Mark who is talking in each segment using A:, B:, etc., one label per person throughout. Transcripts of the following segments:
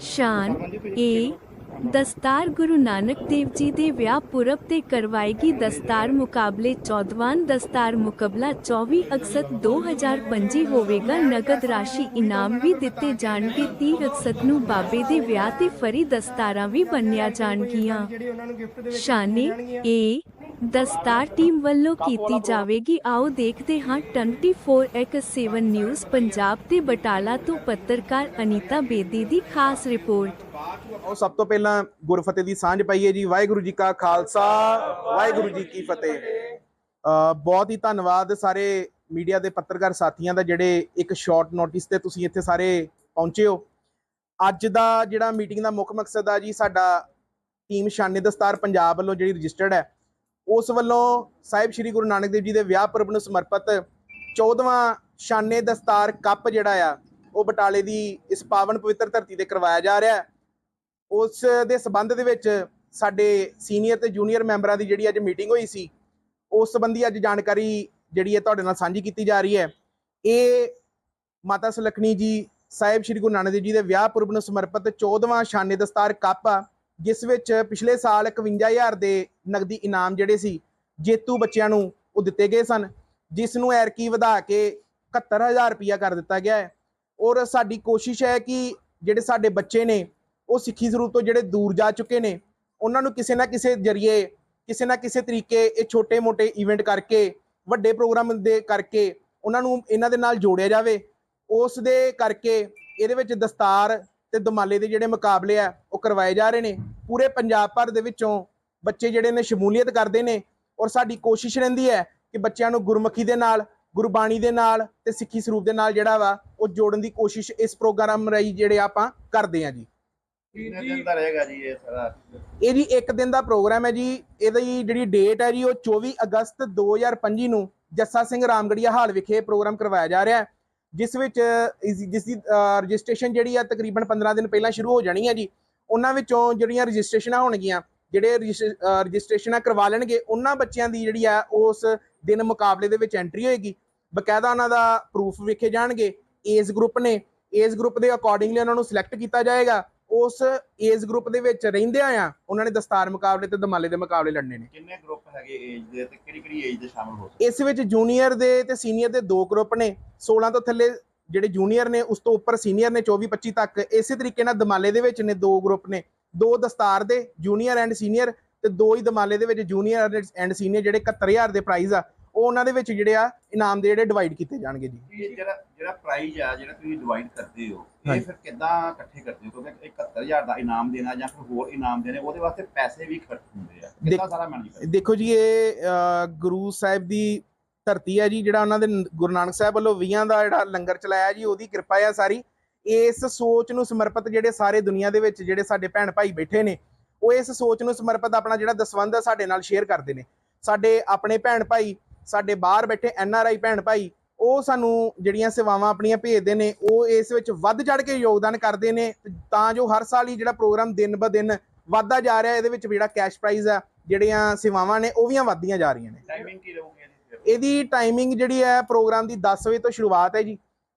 A: ਸ਼ਾਨ, ਏ ਦਸਤਾਰ ਗੁਰੂ ਨਾਨਕ ਦੇਵ ਜੀ ਦੇ ਵਿਆਹ ਪੁਰਬ ਤੇ ਕਰਵਾਏਗੀ ਦਸਤਾਰ ਮੁਕਾਬਲੇ। 14ਵਾਂ ਦਸਤਾਰ ਮੁਕਬਲਾ 24 ਅਗਸਤ 2025 ਹੋਵੇਗਾ। ਨਗਦ ਰਾਸ਼ੀ ਇਨਾਮ ਵੀ ਦਿੱਤੇ ਜਾਣਗੇ। 30 ਅਗਸਤ ਨੂੰ ਬਾਬੇ ਦੇ ਵਿਆਹ ਤੇ ਫਰੀ ਦਸਤਾਰਾਂ ਵੀ ਬੰਨਿਆ ਜਾਣਗੀਆਂ।
B: ਜਿਹੜੇ
A: ਸ਼ਾਨੇ, ਏ ਦਸਤਾਰ ਟੀਮ ਵੱਲੋਂ ਕੀਤੀ ਜਾਵੇਗੀ। ਆਓ ਦੇਖਦੇ ਹਾਂ 24x7 ਨਿਊਜ਼ ਪੰਜਾਬ ਤੇ ਬਟਾਲਾ ਤੋਂ ਪੱਤਰਕਾਰ ਅਨੀਤਾ ਬੇਦੀ ਦੀ ਖਾਸ ਰਿਪੋਰਟ।
C: ਉਹ ਸਭ ਤੋਂ ਪਹਿਲਾਂ ਗੁਰਫਤਿਹ ਦੀ ਸਾਂਝ ਪਾਈਏ ਜੀ। ਵਾਹਿਗੁਰੂ ਜੀ ਕਾ ਖਾਲਸਾ ਵਾਹਿਗੁਰੂ ਜੀ ਕੀ ਫਤਿਹ। ਬਹੁਤ ਹੀ ਧੰਨਵਾਦ ਸਾਰੇ ਮੀਡੀਆ ਦੇ ਪੱਤਰਕਾਰ ਸਾਥੀਆਂ ਦਾ ਜਿਹੜੇ ਇੱਕ ਸ਼ਾਰਟ ਨੋਟਿਸ ਤੇ ਤੁਸੀਂ ਇੱਥੇ ਸਾਰੇ ਪਹੁੰਚੇ ਹੋ। ਅੱਜ ਦਾ ਜਿਹੜਾ ਮੀਟਿੰਗ ਦਾ ਮੁੱਖ ਮਕਸਦ ਆ ਜੀ ਸਾਡਾ ਟੀਮ ਸ਼ਾਨੇ ਦਸਤਾਰ ਪੰਜਾਬ ਵੱਲੋਂ ਜਿਹੜੀ ਰਜਿਸਟਰਡ ਹੈ ਉਸ ਵੱਲੋਂ ਸਾਹਿਬ ਸ੍ਰੀ ਗੁਰੂ ਨਾਨਕ ਦੇਵ ਜੀ ਦੇ ਵਿਆਹ ਪੁਰਬ ਨੂੰ ਸਮਰਪਿਤ 14ਵਾਂ ਸ਼ਾਨੇ ਦਸਤਾਰ ਕੱਪ ਜਿਹੜਾ ਆ, ਉਹ ਬਟਾਲੇ ਦੀ ਇਸ ਪਾਵਨ ਪਵਿੱਤਰ ਧਰਤੀ ਤੇ ਕਰਵਾਇਆ ਜਾ ਰਿਹਾ ਉਸ ਦੇ ਸਬੰਧ ਦੇ ਵਿੱਚ ਸਾਡੇ ਸੀਨੀਅਰ ਤੇ ਜੂਨੀਅਰ ਮੈਂਬਰਾਂ ਦੀ ਜਿਹੜੀ ਅੱਜ ਮੀਟਿੰਗ ਹੋਈ ਸੀ, ਉਸ ਸੰਬੰਧੀ ਅੱਜ ਜਾਣਕਾਰੀ ਜਿਹੜੀ ਹੈ ਤੁਹਾਡੇ ਨਾਲ ਸਾਂਝੀ ਕੀਤੀ ਜਾ ਰਹੀ ਹੈ। ਇਹ ਮਾਤਾ ਸੁਲੱਖਣੀ ਜੀ, ਸਾਹਿਬ ਸ੍ਰੀ ਗੁਰੂ ਨਾਨਕ ਦੇਵ ਜੀ ਦੇ ਵਿਆਹ ਪੁਰਬ ਨੂੰ ਸਮਰਪਿਤ 14ਵਾਂ ਸ਼ਾਨੇ ਦਸਤਾਰ ਕੱਪ ਆ ਜਿਸ ਵਿੱਚ ਪਿਛਲੇ ਸਾਲ 51000 ਦੇ ਨਗਦੀ ਇਨਾਮ ਜਿਹੜੇ ਸੀ, ਜੇਤੂ ਬੱਚਿਆਂ ਨੂੰ ਉਹ ਦਿੱਤੇ ਗਏ ਸਨ, ਜਿਸ ਨੂੰ ਐਰਕੀ ਵਧਾ ਕੇ 71000 ਰੁਪਇਆ ਕਰ ਦਿੱਤਾ ਗਿਆ ਹੈ। ਔਰ ਸਾਡੀ ਕੋਸ਼ਿਸ਼ ਹੈ ਕਿ ਜਿਹੜੇ ਸਾਡੇ ਬੱਚੇ ਨੇ, ਉਹ ਸਿੱਖੀ ਸਰੂਪ ਤੋਂ ਜਿਹੜੇ ਦੂਰ ਜਾ ਚੁੱਕੇ ਨੇ, ਉਹਨਾਂ ਨੂੰ ਕਿਸੇ ਨਾ ਕਿਸੇ ਜਰੀਏ, ਕਿਸੇ ਨਾ ਕਿਸੇ ਤਰੀਕੇ ਇਹ ਛੋਟੇ-ਮੋਟੇ ਇਵੈਂਟ ਕਰਕੇ, ਵੱਡੇ ਪ੍ਰੋਗਰਾਮ ਦੇ ਕਰਕੇ ਉਹਨਾਂ ਨੂੰ ਇਹਨਾਂ ਦੇ ਨਾਲ ਜੋੜਿਆ ਜਾਵੇ। ਉਸ ਦੇ ਕਰਕੇ ਇਹਦੇ ਵਿੱਚ ਦਸਤਾਰ ਤੇ ਦਮਾਲੇ ਦੇ ਜਿਹੜੇ ਮੁਕਾਬਲੇ ਆ ਉਹ ਕਰਵਾਏ ਜਾ ਰਹੇ ਨੇ। ਪੂਰੇ ਪੰਜਾਬ ਭਰ ਦੇ ਵਿੱਚੋਂ ਬੱਚੇ ਜਿਹੜੇ ਨੇ ਸ਼ਮੂਲੀਅਤ ਕਰਦੇ ਨੇ ਔਰ ਸਾਡੀ ਕੋਸ਼ਿਸ਼ ਰਹਿੰਦੀ ਹੈ ਕਿ ਬੱਚਿਆਂ ਨੂੰ ਗੁਰਮੁਖੀ ਦੇ ਨਾਲ ਗੁਰਬਾਣੀ ਦੇ ਨਾਲ ਤੇ ਸਿੱਖੀ ਸਰੂਪ ਦੇ ਨਾਲ ਜਿਹੜਾ ਵਾ ਉਹ ਜੋੜਨ ਦੀ ਕੋਸ਼ਿਸ਼ ਇਸ ਪ੍ਰੋਗਰਾਮ ਰਾਹੀਂ ਜਿਹੜੇ ਆਪਾਂ ਕਰਦੇ ਆ ਜੀ।
D: ਕਿੰਨੇ ਦਿਨ ਦਾ ਰਹੇਗਾ ਜੀ ਇਹ ਸਾਰਾ?
C: ਇਹ ਜੀ ਇੱਕ ਦਿਨ ਦਾ ਪ੍ਰੋਗਰਾਮ ਹੈ ਜੀ। ਇਹਦੀ ਜਿਹੜੀ ਡੇਟ ਹੈ ਜੀ ਉਹ 24 ਅਗਸਤ 2025 ਨੂੰ ਜੱਸਾ ਸਿੰਘ ਰਾਮਗੜੀਆ ਹਾਲ ਵਿਖੇ ਪ੍ਰੋਗਰਾਮ ਕਰਵਾਇਆ ਜਾ ਰਿਹਾ ਹੈ। ਜਿਸ ਵਿੱਚ, ਇਸ- ਜਿਸ ਦੀ ਰਜਿਸਟ੍ਰੇਸ਼ਨ ਜਿਹੜੀ ਆ ਤਕਰੀਬਨ 15 ਦਿਨ ਪਹਿਲਾਂ ਸ਼ੁਰੂ ਹੋ ਜਾਣੀ ਹੈ ਜੀ, ਉਹਨਾਂ ਵਿੱਚੋਂ ਜਿਹੜੀਆਂ ਰਜਿਸਟ੍ਰੇਸ਼ਨਾਂ ਹੋਣਗੀਆਂ, ਜਿਹੜੇ ਰਜਿਸਟ੍ਰੇਸ਼ਨਾਂ ਕਰਵਾ ਲੈਣਗੇ, ਉਹਨਾਂ ਬੱਚਿਆਂ ਦੀ ਜਿਹੜੀ ਆ ਉਸ ਦਿਨ ਮੁਕਾਬਲੇ ਦੇ ਵਿੱਚ ਐਂਟਰੀ ਹੋਏਗੀ। ਬਕਾਇਦਾ ਉਹਨਾਂ ਦਾ ਪ੍ਰੂਫ ਵੇਖੇ ਜਾਣਗੇ ਏਜ ਗਰੁੱਪ ਨੇ। ਏਜ ਗਰੁੱਪ ਦੇ ਅਕੋਰਡਿੰਗਲੀ ਉਹਨਾਂ ਨੂੰ ਸਿਲੈਕਟ ਕੀਤਾ ਜਾਏਗਾ। ਉਸ ਏਜ ਗਰੁੱਪ ਦੇ ਵਿੱਚ ਰਹਿੰਦਿਆਂ ਆ ਉਹਨਾਂ ਨੇ ਦਸਤਾਰ ਮੁਕਾਬਲੇ ਤੇ ਦਮਾਲੇ ਦੇ ਮੁਕਾਬਲੇ ਲੜਨੇ ਨੇ।
D: ਕਿੰਨੇ ਗਰੁੱਪ ਹੈਗੇ ਏਜ ਦੇ ਤੇ ਕਿਹੜੀ ਕਿਹੜੀ ਏਜ ਦੇ ਸ਼ਾਮਲ ਹੋ ਸਕਦੇ?
C: ਇਸ ਵਿੱਚ ਜੂਨੀਅਰ ਦੇ ਤੇ ਸੀਨੀਅਰ ਦੇ ਦੋ ਗਰੁੱਪ ਨੇ 16 ਤੋਂ ਥੱਲੇ ਜਿਹੜੇ ਜੂਨੀਅਰ ਨੇ ਉਸ ਤੋਂ ਉੱਪਰ ਸੀਨੀਅਰ ਨੇ 24 25 ਤੱਕ। ਇਸੇ ਤਰੀਕੇ ਨਾਲ ਦਮਾਲੇ ਦੇ ਵਿੱਚ ਨੇ ਦੋ ਗਰੁੱਪ ਨੇ। ਦੋ ਦਸਤਾਰ ਦੇ ਜੂਨੀਅਰ ਐਂਡ ਸੀਨੀਅਰ ਤੇ ਦੋ ਹੀ ਦਮਾਲੇ ਦੇ ਵਿੱਚ ਜੂਨੀਅਰ ਐਂਡ ਸੀਨੀਅਰ ਜਿਹੜੇ 71000 ਦੇ ਪ੍ਰਾਈਜ਼ ਆ ਉਹ ਉਹਨਾਂ ਦੇ ਵਿੱਚ ਜਿਹੜੇ ਆ ਇਨਾਮ ਦੇ ਜਿਹੜੇ ਡਿਵਾਈਡ ਕੀਤੇ ਜਾਣਗੇ ਜੀ।
D: ਇਹ ਜਿਹੜਾ ਜਿਹੜਾ ਪ੍ਰਾਈਜ਼ ਆ ਜਿਹੜਾ ਤੁਸੀਂ ਡਿਵਾਈਡ ਕਰਦੇ ਹੋ
C: ਹਾਂਜੀ।
D: ਇਹ ਫਿਰ ਕਿੱਦਾਂ ਇਕੱਠੇ ਕਰਦੇ ਹੋ? ਕਿਉਂਕਿ 71000 ਦਾ ਇਨਾਮ ਦੇਣਾ ਜਾਂ ਫਿਰ ਹੋਰ ਇਨਾਮ ਦੇਣੇ ਉਹਦੇ ਵਾਸਤੇ ਪੈਸੇ ਵੀ ਖਰਚ ਹੁੰਦੇ ਆ। ਕਿੱਦਾਂ
C: ਦੇਖ-
D: ਸਾਰਾ ਮੈਨੇਜ ਕਰਦੇ
C: ਦੇਖੋ ਜੀ ਇਹ ਗੁਰੂ ਸਾਹਿਬ ਦੀ ਧਰਤੀ ਹੈ ਜੀ ਜਿਹੜਾ ਉਹਨਾਂ ਦੇ ਗੁਰੂ ਨਾਨਕ ਸਾਹਿਬ ਵੱਲੋਂ 20 ਦਾ ਜਿਹੜਾ ਲੰਗਰ ਚਲਾਇਆ ਜੀ ਉਹਦੀ ਕਿਰਪਾ ਆ ਸਾਰੀ। ਇਸ ਸੋਚ ਨੂੰ ਸਮਰਪਿਤ ਜਿਹੜੇ ਸਾਰੇ ਦੁਨੀਆ ਦੇ ਵਿੱਚ ਜਿਹੜੇ ਸਾਡੇ ਭੈਣ ਭਾਈ ਬੈਠੇ ਨੇ ਉਹ ਇਸ ਸੋਚ ਨੂੰ ਸਮਰਪਿਤ ਆਪਣਾ ਜਿਹੜਾ ਦਸਵੰਧ ਆ ਸਾਡੇ ਨਾਲ ਸ਼ੇਅਰ ਕਰਦੇ ਨੇ। ਸਾਡੇ ਆਪਣੇ ਭੈਣ ਭਾਈ ਸਾਡੇ ਬਾਹਰ ਬੈਠੇ ਐਨ ਆਰ ਆਈ ਭੈਣ ਭਾਈ ਉਹ ਸਾਨੂੰ ਜਿਹੜੀਆਂ ਸੇਵਾਵਾਂ ਆਪਣੀਆਂ ਭੇਜਦੇ ਨੇ ਉਹ ਇਸ ਵਿੱਚ ਵੱਧ ਚੜ ਕੇ ਯੋਗਦਾਨ ਕਰਦੇ ਨੇ ਤਾਂ ਜੋ ਹਰ ਸਾਲ ਹੀ ਜਿਹੜਾ ਪ੍ਰੋਗਰਾਮ ਦਿਨ ਬ ਦਿਨ ਵੱਧਦਾ ਜਾ ਰਿਹਾ ਇਹਦੇ ਵਿੱਚ ਜਿਹੜਾ ਕੈਸ਼ ਪ੍ਰਾਈਜ਼ ਆ ਜਿਹੜੀਆਂ ਸੇਵਾਵਾਂ ਨੇ ਉਹ ਵੀ ਵਧਦੀਆਂ ਜਾ ਰਹੀਆਂ ਨੇ
D: ਟਾਈਮਿੰਗ ਕੀ ਰਹੂਗੀ ਇਹਦੀ ਫਿਰ?
C: ਇਹਦੀ ਟਾਈਮਿੰਗ ਜਿਹੜੀ ਹੈ ਪ੍ਰੋਗਰਾਮ ਦੀ 10 ਵਜੇ ਤੋਂ ਸ਼ੁਰੂਆਤ ਹੈ ਜੀ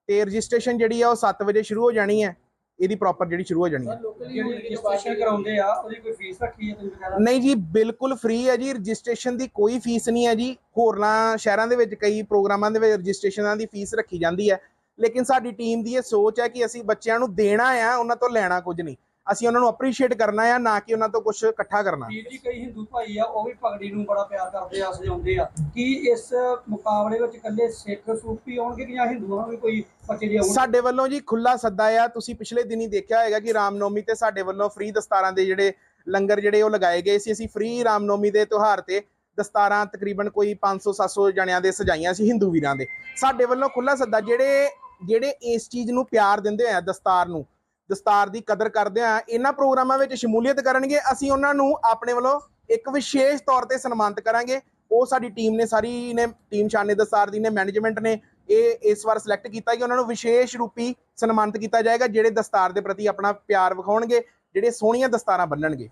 C: ਤੇ ਰਜਿਸਟ੍ਰੇਸ਼ਨ ਜਿਹੜੀ ਆ ਉਹ 7 ਵਜੇ ਸ਼ੁਰੂ ਹੋ ਜਾਣੀ ਹੈ ਇਹਦੀ ਪ੍ਰੋਪਰ ਜਿਹੜੀ ਸ਼ੁਰੂ ਹੋ ਜਾਣੀ ਹੈ।
E: ਜਿਹੜੀ ਰਜਿਸਟ੍ਰੇਸ਼ਨ ਕਰਾਉਂਦੇ ਆ ਉਹਦੀ ਕੋਈ ਫੀਸ ਰੱਖੀ ਹੈ ਤੁਸੀਂ ਵਗੈਰਾ
C: ਨਹੀਂ ਜੀ ਬਿਲਕੁਲ ਫ੍ਰੀ ਹੈ ਜੀ ਰਜਿਸਟ੍ਰੇਸ਼ਨ ਦੀ ਕੋਈ ਫੀਸ ਨਹੀਂ ਹੈ ਜੀ। ਹੋਰਨਾਂ ਸ਼ਹਿਰਾਂ ਦੇ ਵਿੱਚ ਕਈ ਪ੍ਰੋਗਰਾਮਾਂ ਦੇ ਵਿੱਚ ਰਜਿਸਟ੍ਰੇਸ਼ਨਾਂ ਦੀ ਫੀਸ ਰੱਖੀ ਜਾਂਦੀ ਹੈ। ਲੇਕਿਨ ਸਾਡੀ ਟੀਮ ਦੀ ਇਹ ਸੋਚ ਹੈ ਕਿ ਅਸੀਂ ਬੱਚਿਆਂ ਨੂੰ ਦੇਣਾ ਆ ਉਹਨਾਂ ਤੋਂ ਲੈਣਾ ਕੁਝ ਨਹੀਂ। ਅਸੀਂ ਉਹਨਾਂ ਨੂੰ ਅਪਰੀਸ਼ੀਏਟ ਕਰਨਾ ਆ ਨਾ ਕਿ ਉਹਨਾਂ ਤੋਂ ਕੁਝ ਇਕੱਠਾ ਕਰਨਾ।
E: ਵੀਰ ਜੀ ਕਈ ਹਿੰਦੂ ਭਾਈ ਆ ਉਹ ਵੀ ਪਗੜੀ ਨੂੰ ਬੜਾ ਪਿਆਰ ਕਰਦੇ ਆ ਸਜਾਉਂਦੇ ਆ। ਕੀ ਇਸ ਮੁਕਾਬਲੇ ਵਿੱਚ ਇਕੱਲੇ ਸਿੱਖ ਸੂਫੀ ਆਉਣਗੇ ਕਿ ਜਾਂ ਹਿੰਦੂਆਂ ਵੀ ਕੋਈ ਬੱਚੇ ਦੇ ਆਉਣਗੇ?
C: ਸਾਡੇ ਵੱਲੋਂ ਜੀ ਖੁੱਲਾ ਸੱਦਾ ਆ। ਤੁਸੀਂ ਪਿਛਲੇ ਦਿਨੀ ਦੇਖਿਆ ਹੋਏਗਾ ਕਿ ਰਾਮਨੌਮੀ ਤੇ ਸਾਡੇ ਵੱਲੋਂ ਫ੍ਰੀ ਦਸਤਾਰਾਂ ਦੇ ਜਿਹੜੇ ਲੰਗਰ ਜਿਹੜੇ ਉਹ ਲਗਾਏ ਗਏ ਸੀ। ਅਸੀਂ ਫ੍ਰੀ ਰਾਮਨੌਮੀ ਦੇ ਤਿਉਹਾਰ ਤੇ ਦਸਤਾਰਾਂ ਤਕਰੀਬਨ ਕੋਈ 500 700 ਜਣਿਆਂ ਦੇ ਸਜਾਈਆਂ ਸੀ ਹਿੰਦੂ ਵੀਰਾਂ ਦੇ। ਸਾਡੇ ਵੱਲੋਂ ਖੁੱਲਾ ਸੱਦਾ ਜਿਹੜੇ ਜਿਹੜੇ ਇਸ ਚੀਜ਼ ਨੂੰ ਪਿਆਰ ਦਿੰਦੇ ਆ ਦਸਤਾਰ ਨੂੰ ਦਸਤਾਰ ਦੀ ਕਦਰ ਕਰਦੇ ਆ ਇਹਨਾਂ ਪ੍ਰੋਗਰਾਮਾਂ ਵਿੱਚ ਸ਼ਮੂਲੀਅਤ ਕਰਨਗੇ, ਅਸੀਂ ਉਹਨਾਂ ਨੂੰ ਆਪਣੇ ਵੱਲੋਂ ਇੱਕ ਵਿਸ਼ੇਸ਼ ਤੌਰ ਤੇ ਸਨਮਾਨਿਤ ਕਰਾਂਗੇ। ਉਹ ਸਾਡੀ ਟੀਮ ਨੇ, ਸਾਰੀ ਨੇ, ਟੀਮ ਸ਼ਾਨੇ ਦਸਤਾਰ ਦੀ ਨੇ, ਮੈਨੇਜਮੈਂਟ ਨੇ, ਇਹ ਇਸ ਵਾਰ ਸਿਲੈਕਟ ਕੀਤਾ ਕਿ ਉਹਨਾਂ ਨੂੰ ਵਿਸ਼ੇਸ਼ ਰੂਪੀ ਸਨਮਾਨਿਤ ਕੀਤਾ ਜਾਏਗਾ, ਜਿਹੜੇ ਦਸਤਾਰ ਦੇ ਪ੍ਰਤੀ ਆਪਣਾ ਪਿਆਰ ਵਿਖਾਉਣਗੇ, ਜਿਹੜੇ ਸੋਹਣੀਆਂ ਦਸਤਾਰਾਂ ਬੰਨਣਗੇ।